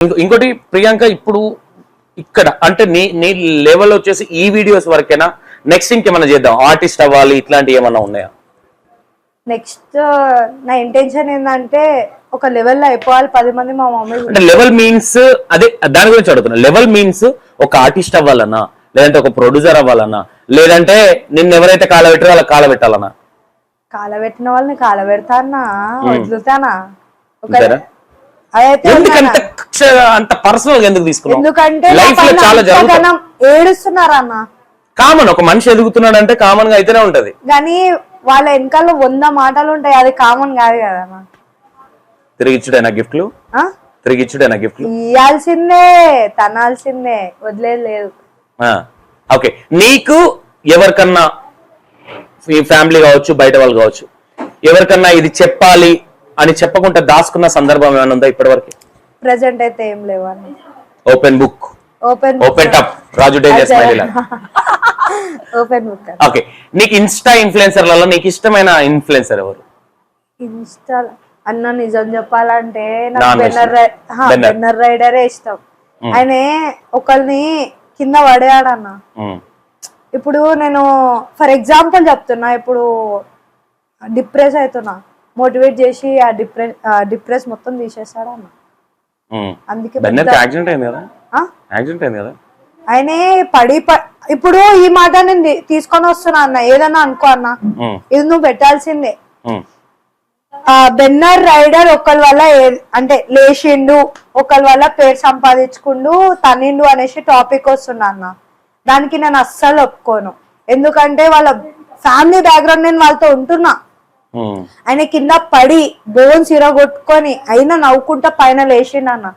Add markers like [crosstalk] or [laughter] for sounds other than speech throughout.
ఇంకో- ఇంకోటి ప్రియాంక ఇప్పుడు ఇక్కడ అంటే నీ నీ లెవెల్ వచ్చేసి ఈ వీడియోస్ వరకేనా? నెక్స్ట్ ఇంకేమైనా చేద్దాం? ఆర్టిస్ట్ అవ్వాలి ఇట్లాంటివి ఏమైనా ఉన్నాయా? నెక్స్ట్ నా ఇంటెన్షన్ ఏంటంటే ఒక లెవెల్లో అయిపోవాలి పది మంది మా మమ్మీ అంటే లెవెల్ మీన్స్ అదే దాని గురించి అడుగుతున్నా. లెవెల్ మీన్స్ ఒక ఆర్టిస్ట్ అవ్వాలన్నా లేదంటే ఒక ప్రొడ్యూసర్ అవ్వాలన్నా లేదంటే నిన్ను ఎవరైతే కాలబెట్టారో వాళ్ళకి కాలబెట్టాలన్నా కాలబెట్టిన వాళ్ళని కాలబెడతానా వదులుతానా? ఒక అంతేనా? అదైతే ఎందుకంత అంత పర్సనల్గా ఎందుకు తీసుకున్నావు? ఎందుకంటే నా లైఫ్లో పైన చాలా జరుగుతుంది అంతగానం ఏడుస్తున్నారన్న. కామన్ ఒక మనిషి ఎదుగుతున్నాడు అంటే కామన్గా అయితేనే ఉంటది. కానీ వాళ్ళ వెనకాల వంద మాటలు ఉంటాయి అది కామన్ కాదు కదన్నా. తిరిగి ఇచ్చుడేనా గిఫ్ట్లు? ఆ? తిరిగి ఇచ్చుడేనా గిఫ్ట్లు? ఇయ్యాల్సిందే తనాల్సిందే వదిలేదు లేదు. ఓకే. నీకు ఎవరికన్నా ఫ్యామిలీ కావచ్చు బయట వాళ్ళు కావచ్చు ఎవరికన్నా ఇది చెప్పాలి అని చెప్పకుండా దాచుకున్న సందర్భం ఏమైనా ఉందా ఇప్పటివరకు? ప్రెసెంట్ అయితే ఏం లేవు అన్న. ఓపెన్ బుక్ ఓపెన్ ఓపెన్ టప్ Raju danger smile open book okay నీకు ఇన్స్టా ఇన్ఫ్లుయెన్సర్లలో నీకు ఇష్టమైన ఇన్ఫ్లుయెన్సర్ ఎవరు? ఇన్స్టా అన్న నిజం చెప్పాలంటే నాకు. బెన్నర్. బెన్నర్ రైడరే ఇష్టం. ఆయన ఒకరిని కింద పడేయాడన్న. మ్మ్. ఇప్పుడు నేను ఫర్ ఎగ్జాంపుల్ చెప్తున్నా ఇప్పుడు డిప్రెస్ అవుతున్నా. మోటివేట్ చేసి ఆ డిప్రెస్ డిప్రెస్ మొత్తం తీసేస్తాడు అన్న. అందుకే బెన్నర్కి యాక్సిడెంట్ అయింది కదా? ఆ? యాక్సిడెంట్ అయింది కదా? ఆయనే పడి ఇప్పుడు ఈ మాట నేను తీసుకొని వస్తున్నా అన్న. ఏదన్నా అనుకో అన్న. ఇది నువ్వు పెట్టాల్సిందే. బెన్నర్ రైడర్ ఒకరి వల్ల అంటే లేచిండు ఒకరి వల్ల పేరు సంపాదించుకుండు తనిండు అనేసి టాపిక్ వస్తున్నా అన్న. దానికి నేను అస్సలు ఒప్పుకోను. ఎందుకంటే వాళ్ళ ఫ్యామిలీ బ్యాక్గ్రౌండ్ నేను వాళ్ళతో ఉంటున్నా. ఆయన కింద పడి బోన్స్ ఇరగొట్టుకొని అయినా నవ్వుకుంటా పైన లేచిండు అన్న.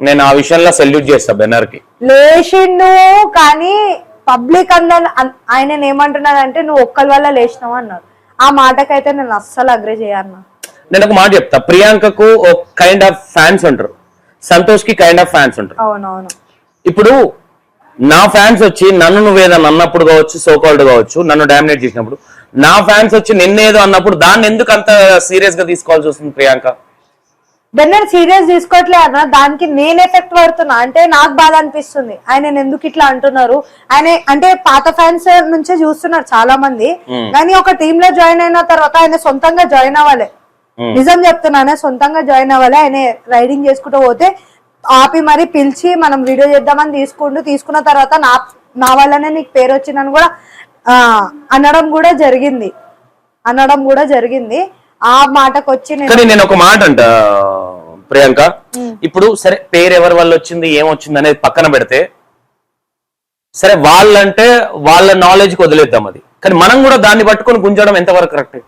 నేను ఆ విషయంలో సెల్యూట్ చేస్తా బెన్నర్కి లేచిండు కానీ పబ్లిక్ అందరు ఆయన ఏమంటున్నారంటే నువ్వు ఒక్కరి వల్ల లేచినావు అన్నారు. ఆ మాటకైతే నేను అస్సలు అగ్రి చేయన్నా నేను ఒక మాట చెప్తా. ప్రియాంకకు ఒక కైండ్ ఆఫ్ ఫ్యాన్స్ ఉంటారు. సంతోష్కి కైండ్ ఆఫ్ ఫ్యాన్స్ ఉంటారు. అవునవును. ఇప్పుడు నా ఫ్యాన్స్ వచ్చి నన్ను నువ్వేదని అన్నప్పుడు కావచ్చు సోకాల్డ్ కావచ్చు నన్ను డామినేట్ చేసినప్పుడు నా ఫ్యాన్స్ వచ్చి నిన్నేదో అన్నప్పుడు దాన్ని ఎందుకు అంత సీరియస్గా తీసుకోవాల్సి వస్తుంది ప్రియాంక? బెన్నర్ సీరియస్ తీసుకోవట్లే అన్న. దానికి నేను ఎఫెక్ట్ పడుతున్నా. అంటే నాకు బాధ అనిపిస్తుంది. ఆయన ఎందుకు ఇట్లా అంటున్నారు? ఆయన అంటే పాత ఫ్యాన్స్ నుంచే చూస్తున్నారు చాలా మంది కానీ ఒక టీమ్లో జాయిన్ అయిన తర్వాత ఆయన సొంతంగా జాయిన్ అవ్వాలి. నిజం చెప్తున్నానే సొంతంగా జాయిన్ అవ్వాలి. ఆయన రైడింగ్ చేసుకుంటూ పోతే ఆపి మరి పిలిచి మనం వీడియో చేద్దామని తీసుకుంటూ తీసుకున్న తర్వాత నా నా వల్లనే నీకు పేరు వచ్చిందని కూడా అనడం కూడా జరిగింది. అనడం కూడా జరిగింది. ఆ మాటకు వచ్చి నేను కానీ నేను ఒక మాట అంట ప్రియాంక. ఇప్పుడు సరే పేరు ఎవరి వల్ల వచ్చింది ఏమొచ్చింది అనేది పక్కన పెడితే సరే వాళ్ళంటే వాళ్ళ నాలెడ్జ్ వదిలేద్దాం అది. కానీ మనం కూడా దాన్ని పట్టుకొని గుంజడం ఎంతవరకు కరెక్ట్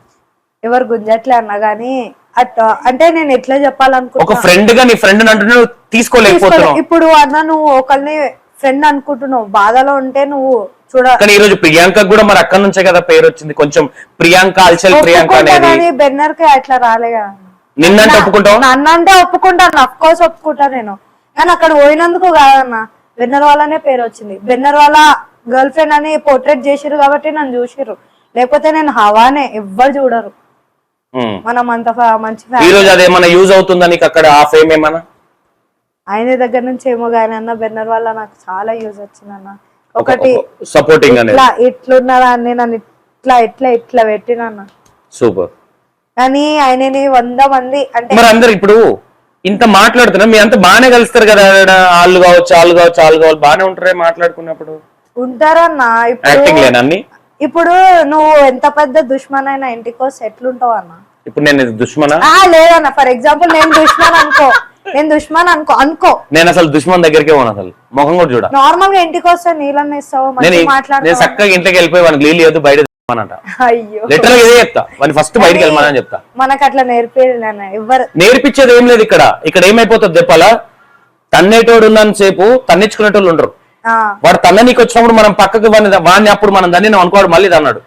ఎవరు గుంజట్లే అన్నా గానీ అట్ అంటే నేను ఎట్లా ఒక చెప్పాలనుకుంటున్నా? ఫ్రెండ్గా నీ ఫ్రెండ్ అంటున్నా నువ్వు తీసుకోలేకపోతున్నావు. తీసుకోలే. ఇప్పుడు అన్న నువ్వు ఒకరిని ఫ్రెండ్ అనుకుంటున్నావు. బాధలో ఉంటే నువ్వు కానీ ఈ రోజు ప్రియాంక కూడా మరి అక్కడ నుంచే కదా పేరు వచ్చింది. కొంచెం ప్రియాంక అల్చల్ ప్రియాంక అనేది బెన్నర్కి అట్లా రాలే కదా. నిన్నంటే ఒప్పుకుంటావు? నన్ను అంటే ఒప్పుకుంటాను అఫ్ కోర్స్ ఒప్పుకుంటా నేను. కానీ అక్కడ పోయినందుకు కాదన్న బెన్నర్ వాళ్ళనే పేరు వచ్చింది. బెన్నర్ వాళ్ళ గర్ల్ ఫ్రెండ్ అని పోర్ట్రేట్ చేసిరు కాబట్టి నన్ను చూసిర్రు. లేకపోతే నేను హవానే ఎవ్వరు చూడరు. మనం అంత మంచి ఈ రోజు అదేమన్నా యూజ్ అవుతుందా నీకు అక్కడ ఆ ఫేమ్ ఏమన్నా? ఆయన దగ్గర నుంచి ఏమో కానీ అన్న బెన్నర్ వల్ల నాకు చాలా యూజ్ వచ్చిందన్న. ఒకటి సపోర్టింగ్ అనేది ఇట్లా ఇట్లున్నదా అని నన్ను ఇట్లా ఇట్లా ఇట్లా పెట్టినన్న సూపర్. కానీ ఆయనని వంద మంది అంటే మరి అందరు ఇప్పుడు ఇంత మాట్లాడుతున్నా మీ అంతా బాగానే కలుస్తారు కదా వాళ్ళు కావచ్చు వాళ్ళు కావచ్చు వాళ్ళు కావచ్చు బాగానే ఉంటారే మాట్లాడుకున్నప్పుడు? ఉంటారన్న ఇప్పుడు ఇప్పుడు నువ్వు ఎంత పెద్ద దుష్మన్ అయినా ఇంటికి వస్తే ఎట్లుంటావు అన్న ఇప్పుడు నేను దుష్మనా? లేదన్న. ఫర్ ఎగ్జాంపుల్ నేను దుష్మన్ అనుకో నేను దుష్మన్ అనుకో అనుకో. నేను అసలు దుష్మన్ దగ్గరికే పోను అసలు. ముఖం కూడా చూడ. నార్మల్గా ఇంటికి వస్తే నీళ్ళని ఇస్తావు? నేను చక్కగా ఇంట్లోకి వెళ్ళిపోయి వానికి నీళ్ళు ఇవ్వద్దు బయట తెమ్మనంట. అయ్యో. లిటరల్ ఇదే చెప్తా. వాడిని ఫస్ట్ బయటికి వెళ్ళమని చెప్తా. మనకు అట్లా నేర్పేది ఎవ్వరు. నేర్పించేది ఏం లేదు ఇక్కడ. ఇక్కడ ఏమైపోతుంది చెప్పాలా? తన్నేటోడు ఉన్నంత సేపు తన్నించుకునేటోళ్ళు ఉండరు. వాడు తన్న నీకు వచ్చినప్పుడు మనం పక్కకు వాడిని అప్పుడు మనం దాన్ని అనుకోవడం మళ్ళీ అన్నాడు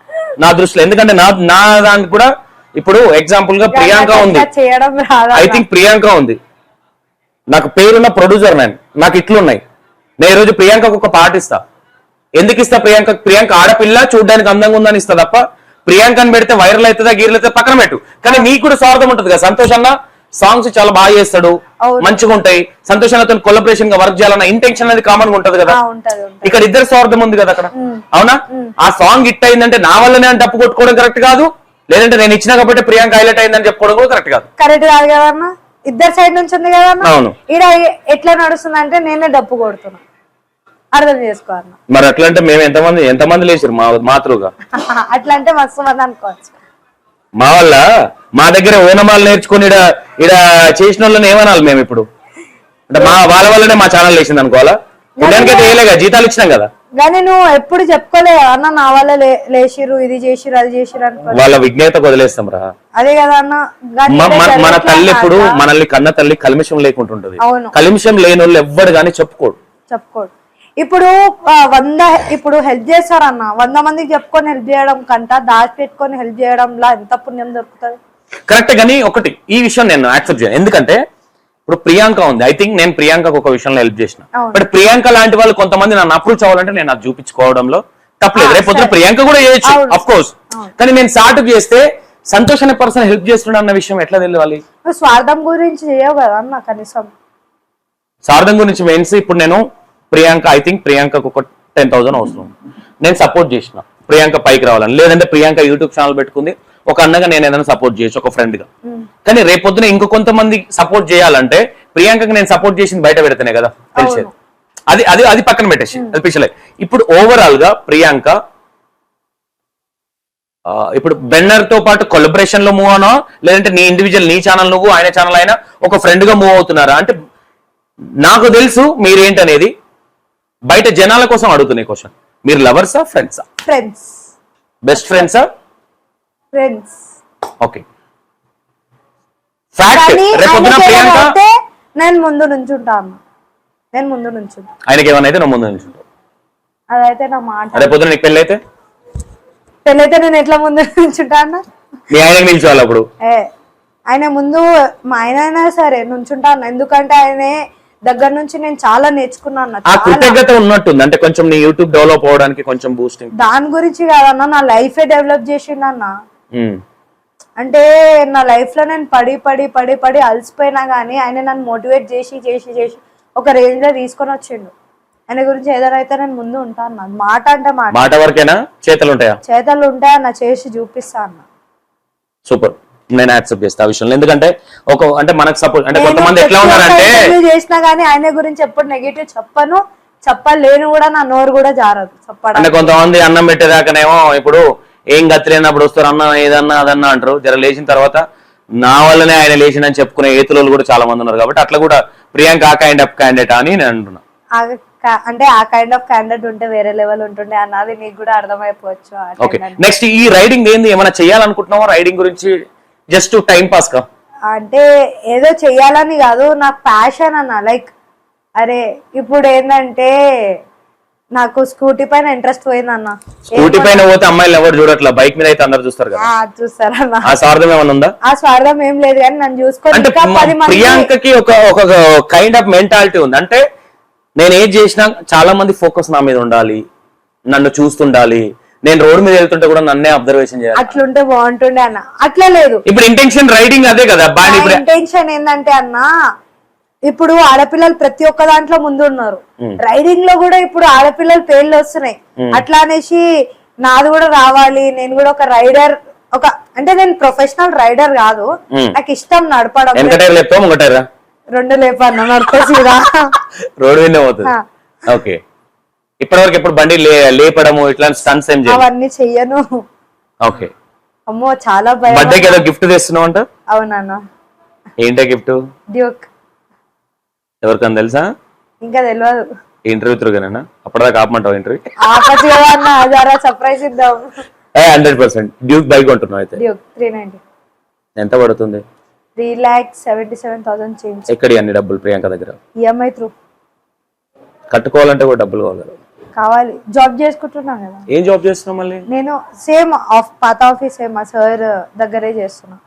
నా దృష్టిలో. ఎందుకంటే నా నా దానికి కూడా ఇప్పుడు ఎగ్జాంపుల్గా ప్రియాంక ఉంది. ఐ థింక్ ప్రియాంక ఉంది. నాకు పేరున్న ప్రొడ్యూసర్ నేను నాకు ఇట్లున్నాయి. నేను ఈ రోజు ప్రియాంకకు ఒక పాట ఇస్తా. ఎందుకు ఇస్తా ప్రియాంక ప్రియాంక ఆడపిల్ల చూడడానికి అందంగా ఉందని ఇస్తా తప్ప ప్రియాంకని పెడితే వైరల్ అవుతుందా గీరల్ అవుతుందా పక్కన పెట్టు. కానీ నీకు కూడా స్వార్థం ఉంటుంది కదా సంతోష్ అన్న సాంగ్స్ చాలా బాగా చేస్తాడు. మంచిగా ఉంటాయి. సంతోషంతో కొలబరేషన్గా వర్క్ చేయాలన్న ఇంటెన్షన్ అనేది కామన్గా ఉంటది కదా. ఇక్కడ ఇద్దరు స్వార్థం ఉంది కదా అక్కడ. అవునా? ఆ సాంగ్ హిట్ అయిందంటే నా వల్లనే అని తప్పు కొట్టుకోవడం కరెక్ట్ కాదు? లేదంటే నేను ఇచ్చిన కాబట్టి ప్రియాంక హైలైట్ అయిందని చెప్పుకోవడం కూడా కరెక్ట్ కాదు. కరెక్ట్ కాదు కదన్నా ఇద్దరు సైడ్ నుంచి ఉంది కదన్నా అవును. ఈడ ఎట్లా నడుస్తుంది అంటే నేనే డప్పు కొడుతున్నా. అర్థం చేసుకో అన్న. మరి అట్లా అంటే మేము ఎంతమంది ఎంతమంది లేచారు మా మాతృగా? [laughs] అట్లా అంటే మస్తు మంది అనుకోవచ్చు. మా వల్ల మా దగ్గర ఓనమాలు నేర్చుకుని ఇడ ఇడ చేసిన వాళ్ళని ఏమనాలి మేము ఇప్పుడు? అంటే మా వాళ్ళ వల్లనే మా ఛానల్ లేచింది అనుకోవాలా పుణ్యానికైతే వేయలేగా జీతాలు ఇచ్చినాం కదా. కానీ నువ్వు ఎప్పుడు చెప్పుకోలే అన్న నా వల్ల లే- లేచిర్రు ఇది చేసిర్రు అది చేసిర్రు అనుకో వాళ్ళ విజ్ఞతకు వదిలేస్తాం రా. అదే కదా అన్న. మన- తల్లి అన్న. మనల్ని కన్న తల్లి కలిమిషం లేకుంటుంటది. అవును. కలిమిషం లేని వాళ్ళు ఎవ్వడు కానీ చెప్పుకోడు. చెప్పుకోడు. ఇప్పుడు వంద ఇప్పుడు హెల్ప్ చేస్తారన్న. వంద మందికి చెప్పుకొని హెల్ప్ చేయడం కంట దాచి పెట్టుకొని హెల్ప్ చేయడంలా ఎంత పుణ్యం దొరుకుతుంది? కరెక్ట్ కానీ ఒకటి ఈ విషయం నేను యాక్సెప్ట్ చేయను. ఎందుకంటే ఇప్పుడు ప్రియాంక ఉంది. ఐ థింక్ నేను ప్రియాంకకు ఒక విషయంలో హెల్ప్ చేసిన. బట్ ప్రియాంక లాంటి వాళ్ళు కొంతమంది నన్ను అప్రోచ్ అవ్వాలంటే నేను అది చూపించుకోవడంలో తప్పలేదు. ఆ, రేపు పొద్దున సరే. ప్రియాంక కూడా చేయొచ్చు. అఫ్ కోర్స్ కానీ నేను స్టార్ట్ చేస్తే సంతోష్ అనే పర్సన్ హెల్ప్ చేస్తున్నాడు అన్న విషయం ఎట్లా తెలియాలి? స్వార్థం గురించి చేయవు కదా అన్న కనీసం. శారదం గురించి మెయిన్స్ ఇప్పుడు నేను ప్రియాంక ఐ థింక్ ప్రియాంకకు ఒక టెన్ థౌసండ్ అవసరం. నేను సపోర్ట్ చేసిన. ప్రియాంక పైకి రావాలని. లేదంటే ప్రియాంక యూట్యూబ్ ఛానల్ పెట్టుకుంది. ఒక అన్నగా నేను ఏదైనా సపోర్ట్ చేయొచ్చు ఒక ఫ్రెండ్గా కానీ రేపొద్దున ఇంకో కొంతమంది సపోర్ట్ చేయాలంటే ప్రియాంకకి నేను సపోర్ట్ చేసింది బయట పెడితేనే కదా తెలిసేది. అది అది అది పక్కన పెట్టేసి అది పిచ్చలే. ఇప్పుడు ఓవరాల్గా ప్రియాంక ఇప్పుడు బెన్నర్తో పాటు కొలబరేషన్లో మూవ్ అవునా లేదంటే నీ ఇండివిజువల్ నీ ఛానల్ నువ్వు ఆయన ఛానల్ అయినా ఒక ఫ్రెండ్గా మూవ్ అవుతున్నారా? అంటే నాకు తెలుసు మీరేంటనేది. బయట జనాల కోసం అడుగుతున్న క్వశ్చన్ మీరు లవర్సా ఫ్రెండ్సా ఫ్రెండ్స్ బెస్ట్ ఫ్రెండ్సా ఫ్రెండ్స్ ఓకే. ఫ్యాక్ట్ రేపొద్దున ప్రియాంక అయితే నేను ముందు నుంచుంటా అన్న నేను ముందు నుంచుంటా. ఆయనకి ఏమైనా అయితే నా ముందు నిల్చుంటావు. అదైతే నా మాట. రేపొద్దున నీకు పెళ్ళి అయితే పెళ్ళైతే నేను ఎట్లా ముందు నుంచుంటా అన్న? మీ ఆయనకి నిల్చోవాలి అప్పుడు. ఏ ఆయన ముందు మా ఆయన అయినా సరే నుంచుంటా అన్న. ఎందుకంటే ఆయనే దగ్గర నుంచి నేను చాలా నేర్చుకున్నా అన్న. ఆ కృతజ్ఞత ఉన్నట్టుంది. అంటే కొంచెం నీ యూట్యూబ్ డెవలప్ అవడానికి కొంచెం బూస్టింగ్ దాని గురించి కాదన్న నా లైఫే డెవలప్ చేసిండు అన్న. అంటే నా లైఫ్లో నేను పడి పడి పడి పడి అలసిపోయినా గానీ ఆయన నన్ను మోటివేట్ చేసి చేసి చేసి ఒక రేంజ్లో తీసుకొని వచ్చిండు. ఆయన గురించి ఏదైనా అయితే నేను ముందు ఉంటా అన్న. మాట అంటే మాట. మాట వరకేనా? చేతులు ఉంటాయా? చేతలు ఉంటాయన్న చేసి చూపిస్తా అన్న. సూపర్. నేను యాక్సెప్ట్ చేస్తా ఆ విషయంలో. ఎందుకంటే ఒక అంటే మనకు సపోర్ట్ అంటే కొంతమంది ఎట్లా ఉన్నారంటే చేసినా గానీ ఆయన గురించి ఎప్పుడు నెగిటివ్ చెప్పను. చెప్పలేను కూడా నా నోరు కూడా జారదు. చెప్పడం అంటే కొంతమంది అన్నం పెట్టేదాకానేమో ఇప్పుడు ఏం గతి లేనప్పుడు వస్తారు అన్న ఏదన్నా అదన్నా అంటారు. జర లేచిన తర్వాత నా వల్లనే ఆయన లేచిందని చెప్పుకునే ఏతులు కూడా చాలా మంది ఉన్నారు కాబట్టి అట్లా కూడా ప్రియాంక ఆ కైండ్ ఆఫ్ క్యాండిడేట్ అని నేను అంటున్నా. అంటే ఆ కైండ్ ఆఫ్ క్యాండిడేట్ ఉంటే వేరే లెవెల్ ఉంటుండే అన్నది నీకు కూడా అర్థమైపోవచ్చు ఓకే నెక్స్ట్ ఈ రైడింగ్ ఏంది? ఏమైనా చేయాలనుకుంటున్నావా రైడింగ్ గురించి? జస్ట్ టైం పాస్ కా? అంటే ఏదో చెయ్యాలని కాదు నాకు ప్యాషన్ అన్న. లైక్ అరే ఇప్పుడు ఏంటంటే నాకు స్కూటీ పైన ఇంట్రెస్ట్ పోయిందన్న. స్కూటీ పైన పోతే అమ్మాయిలు ఎవరు చూడట్లా? బైక్ మీద అయితే అందరు చూస్తారు కదా. ఆ, చూస్తారన్న. ఆ స్వార్థం ఏమైనా ఉందా? ఆ స్వార్థం ఏం లేదు కానీ నన్ను మంది ప్రియాంకకి ఒక ఒక కైండ్ ఆఫ్ మెంటాలిటీ ఉంది. అంటే నేను ఏది చేసినా చాలా మంది ఫోకస్ నా మీద ఉండాలి. నన్ను చూస్తుండాలి. నేను రోడ్ మీద వెళ్తుంటే కూడా నన్నే అబ్జర్వేషన్ చేయాలి. అట్లుంటే బాగుంటుండే అన్న. అట్లా లేదు. ఇప్పుడు ఇంటెన్షన్ రైడింగ్ అదే కదా. ఇంటెన్షన్ ఏంటంటే అన్న ఇప్పుడు ఆడపిల్లలు ప్రతి ఒక్క దాంట్లో ముందు ఉన్నారు రైడింగ్లో కూడా ఇప్పుడు ఆడపిల్లలు పేర్లు వస్తున్నాయి. అట్లా అనేసి నాది కూడా రావాలి నేను కూడా ఒక రైడర్ ఒక అంటే నేను ప్రొఫెషనల్ రైడర్ కాదు. నాకు ఇష్టం నడపడం రెండు నడపసిరా ఆ. ఓకే. ఇప్పటివరకు ఎప్పుడు బండి లేపడము ఇట్లాంటి స్టన్స్ ఏం చేయాలి అవన్నీ చెయ్యను. ఓకే. అమ్మో చాలా భయం. ఏదో గిఫ్ట్ తెస్తున్నావు అంట? అవునన్న. ఏంటో గిఫ్ట్? డ్యూక్. ఎవరికన్నా తెలుసా? ఇంకా తెలియదు ఇంటర్వ్యూ తిరుగానేనా అప్పటిదాకా ఆపమంటావు ఇంటర్వ్యూ? ఆపచ్చు కదా అన్న జరా సర్ప్రైజ్ ఇద్దాం. హండ్రెడ్ పర్సెంట్ డ్యూక్ బైక్ కొంటున్నావు అయితే? డ్యూక్ త్రీ నైన్టీ ఎంత పడుతుంది? Three lakhs seventy seven thousand change ఎక్కడి అన్ని డబ్బులు ప్రియాంక దగ్గర? ఈఎంఐ త్రూ కట్టుకోవాలంటే కూడా డబ్బులు కావాలి కదా. కావాలి. జాబ్ చేసుకుంటున్నాను కదా. ఏం జాబ్ చేస్తున్నావు మళ్ళీ? నేను సేమ్ ఆఫ్ పాత ఆఫీస్ మా సార్ దగ్గరే చేస్తున్నా.